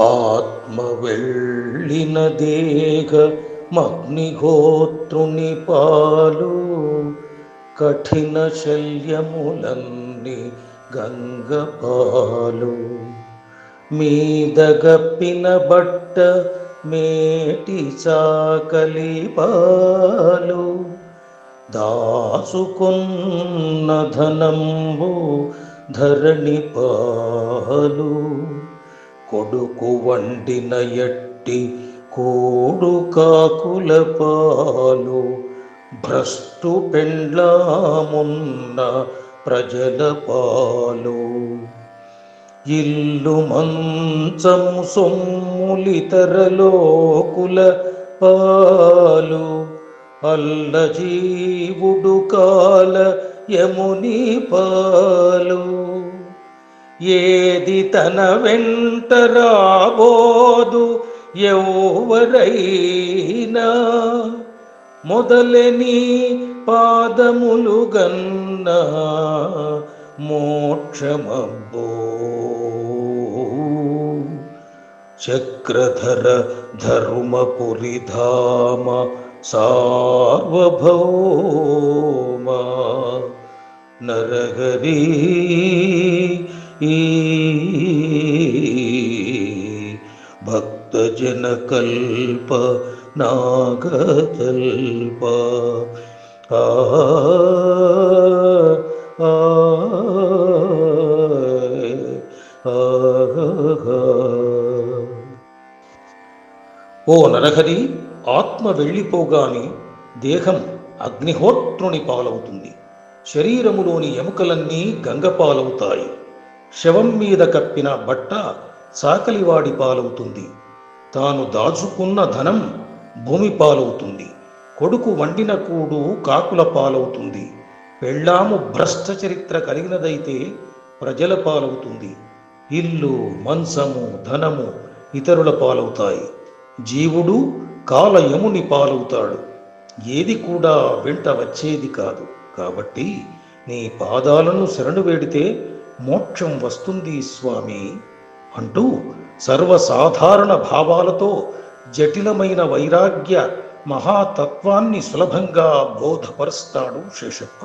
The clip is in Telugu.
ఆత్మ వెళ్ళిన దేహ మగ్నిహోత్రుని పాలు కఠిన శల్యములన్ని గంగ పాలు మీదగప్పిన బట్ట మేటి చాకలి పాలు దాసుకున్న ధనంబు ధరణి పాలు. కొడుకు వండిన ఎట్టి కోడు కాకుల పాలు భ్రష్టు పెండ్లామున్న ప్రజల పాలు ఇల్లు మంచం సొమ్ములితరలోకుల పాలు అల్ల జీవుడు కాల యముని పాలు ఏది తన వెంట రాబోదు ఎవరైనా? మొదలని పాదములు గన్న మోక్షమబ్బో. చక్రధర ధర్మపురి ధామ సార్వభౌమ. నరహరీ భక్తజన కల్ప నాగకల్ప ఆ ఆ ఓ నరహరి ఆత్మ వెళ్ళిపోగాని దేహం అగ్నిహోత్రుని పాలవుతుంది. శరీరములోని ఎముకలన్నీ గంగ పాలవుతాయి శవం మీద కప్పిన బట్ట చాకలివాడి పాలవుతుంది. తాను దాచుకున్న ధనం భూమి పాలవుతుంది. కొడుకు వండిన కూడు కాకుల పాలవుతుంది. పెళ్ళాము భ్రష్ట చరిత్ర కలిగినదైతే ప్రజల పాలవుతుంది. ఇల్లు మంచము ధనము ఇతరుల పాలవుతాయి. జీవుడు కాలయముని పాలవుతాడు. ఏది కూడా వెంట వచ్చేది కాదు. కాబట్టి నీ పాదాలను శరణు వేడితే మోక్షం వస్తుంది స్వామి అంటూ సర్వసాధారణ భావాలతో జటిలమైన వైరాగ్య మహాతత్వాన్ని సులభంగా బోధపరుస్తాడు శేషప్ప.